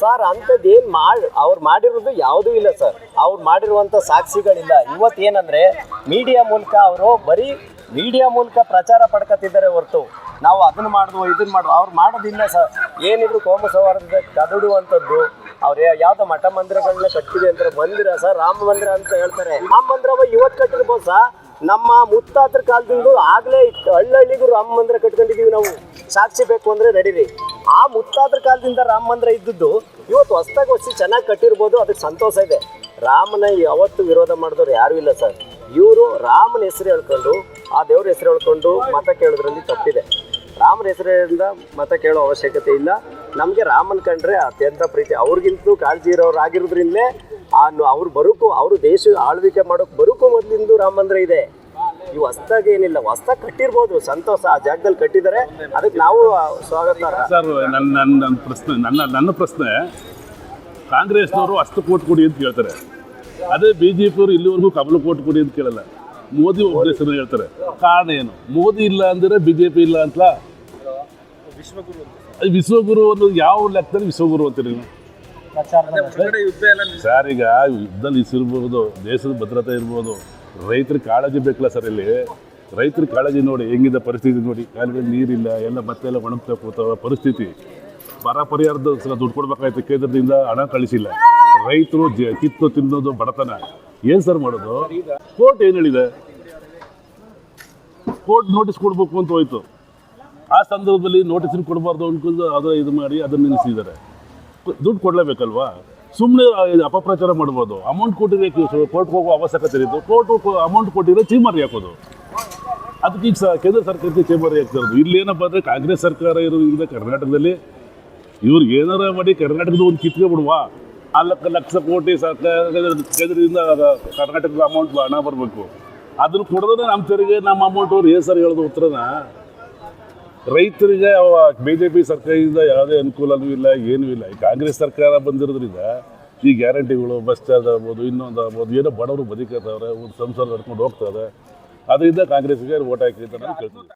Sir, ಅಂಥದ್ದು ಏನು ಮಾಡಿ, ಅವ್ರು ಮಾಡಿರೋದು ಯಾವುದೂ ಇಲ್ಲ ಸರ್. ಅವ್ರು ಮಾಡಿರುವಂಥ ಸಾಕ್ಷಿಗಳಿಲ್ಲ. ಇವತ್ತೇನಂದರೆ ಮೀಡಿಯಾ ಮೂಲಕ ಅವರು ಬರೀ ಮೀಡಿಯಾ ಮೂಲಕ ಪ್ರಚಾರ ಪಡ್ಕತ್ತಿದ್ದಾರೆ ಹೊರತು. ನಾವು ಅದನ್ನ ಮಾಡಿದ್ವು ಇದನ್ನ ಮಾಡುವ ಅವ್ರು ಮಾಡೋದಿಲ್ಲ ಸರ್. ಏನಿದ್ರು ಕೋಮ ಸೌಹಾರ್ದ ಕದಡುವಂಥದ್ದು. ಅವ್ರು ಯಾವುದೋ ಮಠ ಮಂದಿರಗಳನ್ನ ಕಟ್ಟಿದೆ ಅಂತಾರೆ ಮಂದಿರ ಸರ್, ರಾಮ ಮಂದಿರ ಅಂತ ಹೇಳ್ತಾರೆ. ರಾಮ ಮಂದಿರವ ಇವತ್ತು ಕಟ್ಟಿರ್ಬೋದು ಸರ್. ನಮ್ಮ ಮುತ್ತಾತರ ಕಾಲದಿಂದ ಆಗಲೇ ಹಳ್ಳಹಳ್ಳಿಗೂ ರಾಮ ಮಂದಿರ ಕಟ್ಕೊಂಡಿದ್ದೀವಿ ನಾವು. ಸಾಕ್ಷಿ ಬೇಕು ಅಂದ್ರೆ ನಡೀರಿ. ಆ ಮುತ್ತಾದ್ರ ಕಾಲದಿಂದ ರಾಮ ಮಂದಿರ ಇದ್ದದ್ದು ಇವತ್ತು ಹೊಸ್ದಾಗಿ ಹೊಸಿ ಚೆನ್ನಾಗಿ ಕಟ್ಟಿರ್ಬೋದು, ಅದಕ್ಕೆ ಸಂತೋಷ ಇದೆ. ರಾಮನ ಯಾವತ್ತು ವಿರೋಧ ಮಾಡಿದವ್ರು ಯಾರೂ ಇಲ್ಲ ಸರ್. ಇವರು ರಾಮನ ಹೆಸರು ಹೇಳ್ಕೊಂಡು, ಆ ದೇವ್ರ ಹೆಸರು ಹೇಳ್ಕೊಂಡು ಮತ ಕೇಳೋದ್ರಲ್ಲಿ ತಪ್ಪಿದೆ. ರಾಮನ ಹೆಸರಿಂದ ಮತ ಕೇಳೋ ಅವಶ್ಯಕತೆ ಇಲ್ಲ. ನಮಗೆ ರಾಮನ್ ಕಂಡ್ರೆ ಅತ್ಯಂತ ಪ್ರೀತಿ. ಅವ್ರಿಗಿಂತಲೂ ಕಾಳಜಿ ಇರೋರು ಆಗಿರೋದ್ರಿಂದಲೇ ಆ ಅವ್ರು ಬರುಕು, ಅವರು ದೇಶ ಆಳ್ವಿಕೆ ಮಾಡೋಕೆ ಬರುಕು ಮೊದಲಿಂದ ರಾಮ ಮಂದಿರ ಇದೆ. ಇವು ಹೊಸ್ದಾಗಿ ಏನಿಲ್ಲ ಹೊಸ್ದಾಗಿ ಕಟ್ಟಿರ್ಬೋದು. ಸಂತೋಷ ಆ ಜಾಗದಲ್ಲಿ ಕಟ್ಟಿದ್ದಾರೆ. ಅದಕ್ಕೆ ನಾವು ಸ್ವಾಗತ ಸರ್ ನನ್ನ ನನ್ನ ನನ್ನ ಪ್ರಶ್ನೆ ನನ್ನ ನನ್ನ ಪ್ರಶ್ನೆ ಕಾಂಗ್ರೆಸ್ನವರು ಅಷ್ಟು ಕೋಟ್ ಕೊಡಿ ಅಂತ ಕೇಳ್ತಾರೆ ಅದೇ ಬಿ ಜೆ ಪಿಯವರು ಇಲ್ಲಿವರೆಗೂ ಕಮಲ ಕೋಟ್ ಕೊಡಿ ಅಂತ ಕೇಳಲ್ಲ. ಮೋದಿ ಒಬ್ಬರ ಹೆಸರು ಹೇಳ್ತಾರೆ. ಕಾರಣ ಏನು? ಮೋದಿ ಇಲ್ಲ ಅಂದರೆ ಬಿ ಜೆ ಪಿ ಇಲ್ಲ ಅಂತ ವಿಶ್ವಗುರು ವಿಶ್ವಗುರು ಅನ್ನೋದು ಯಾವ ಲೆಕ್ಕದಲ್ಲಿ ವಿಶ್ವಗುರು ಅಂತೀರಿ ನೀವು? ಸರ್ ಈಗ ಯುದ್ಧದಲ್ಲಿ ಇಸಿರ್ಬೋದು ದೇಶದ ಭದ್ರತೆ ಇರ್ಬೋದು ರೈತರ ಕಾಳಜಿ ಬೇಕಲ್ಲ ಸರ್ ಇಲ್ಲಿ. ರೈತರ ಕಾಳಜಿ ನೋಡಿ ಹೆಂಗಿದೆ ಪರಿಸ್ಥಿತಿ ನೋಡಿ. ಕಾಲದಲ್ಲಿ ನೀರಿಲ್ಲ, ಎಲ್ಲ ಮತ್ತೆ ಎಲ್ಲ ಒಣಗ್ತಾ ಕೂತಾವ ಪರಿಸ್ಥಿತಿ. ಬರ ಪರಿಹಾರದ ಸಲ ದುಡ್ಡು ಕೊಡ್ಬೇಕಾಯ್ತು. ಕೇಂದ್ರದಿಂದ ಹಣ ಕಳಿಸಿಲ್ಲ. ರೈತರು ಜ ಕಿತ್ತು ತಿನ್ನೋದು ಬಡತನ. ಏನು ಸರ್ ಮಾಡೋದು? ಕೋರ್ಟ್ ಏನು ಹೇಳಿದೆ? ಕೋರ್ಟ್ ನೋಟಿಸ್ ಕೊಡ್ಬೇಕು ಅಂತ ಹೋಯ್ತು. ಆ ಸಂದರ್ಭದಲ್ಲಿ ನೋಟಿಸ್ ಕೊಡಬಾರ್ದು ಅನ್ಕೊಂಡು ಅದು ಇದು ಮಾಡಿ ಅದನ್ನು ನಿಲ್ಲಿಸಿದ್ದಾರೆ. ದುಡ್ಡು ಕೊಡಲೇಬೇಕಲ್ವಾ? ಸುಮ್ಮನೆ ಅಪಪ್ರಚಾರ ಮಾಡ್ಬೋದು. ಅಮೌಂಟ್ ಕೊಟ್ಟಿದ್ರೆ ಕೋರ್ಟ್ ಹೋಗೋ ಅವಶ್ಯಕತೆ ಇತ್ತು ಕೋರ್ಟ್ ಅಮೌಂಟ್ ಕೊಟ್ಟಿದ್ರೆ ಚೀಮಾರಿ ಹಾಕೋದು. ಅದಕ್ಕೆ ಈಗ ಕೇಂದ್ರ ಸರ್ಕಾರಕ್ಕೆ ಚೇಂಬರ್ ಆಗ್ತಾ ಇರೋದು. ಇಲ್ಲಿ ಏನಪ್ಪ ಅಂದರೆ ಕಾಂಗ್ರೆಸ್ ಸರ್ಕಾರ ಇರೋದ್ರಿಂದ ಕರ್ನಾಟಕದಲ್ಲಿ ಇವ್ರಿಗೆ ಏನಾರ ಮಾಡಿ ಕರ್ನಾಟಕದ ಒಂದು ಕಿತ್ಕೆ ಬಿಡುವ. ಆ ಲಕ್ಷ ಲಕ್ಷ ಕೋಟಿ ಸರ್ಕಾರ ಕೇಂದ್ರದಿಂದ ಕರ್ನಾಟಕದ ಅಮೌಂಟ್ ಹಣ ಬರಬೇಕು. ಅದನ್ನು ಕೊಡೋದ್ರೆ ನಮ್ಮ ತೆರಿಗೆ, ನಮ್ಮ ಅಮೌಂಟ್ ಅವ್ರು. ಏನು ಸರ್ ಹೇಳೋದು ಉತ್ತರನ? ರೈತರಿಗೆ ಬಿ ಜೆ ಪಿ ಸರ್ಕಾರದಿಂದ ಯಾವುದೇ ಅನುಕೂಲವೂ ಇಲ್ಲ, ಏನೂ ಇಲ್ಲ. ಈ ಕಾಂಗ್ರೆಸ್ ಸರ್ಕಾರ ಬಂದಿರೋದ್ರಿಂದ ಈ ಗ್ಯಾರಂಟಿಗಳು ಬಸ್ ಚಾರ್ಜ್ ಆಗ್ಬೋದು, ಇನ್ನೊಂದು ಆಗ್ಬೋದು, ಏನೋ ಬಡವರು ಬದುಕತ್ತವ್ರೆ ಒಂದು ಸಂಸಾರ ನಡ್ಕೊಂಡು ಹೋಗ್ತಾರೆ ಅದರಿಂದ ಕಾಂಗ್ರೆಸ್ಗೆ ಓಟ್ ಹಾಕಿ ಅಂತ ನಾನು ಕೇಳ್ತೀನಿ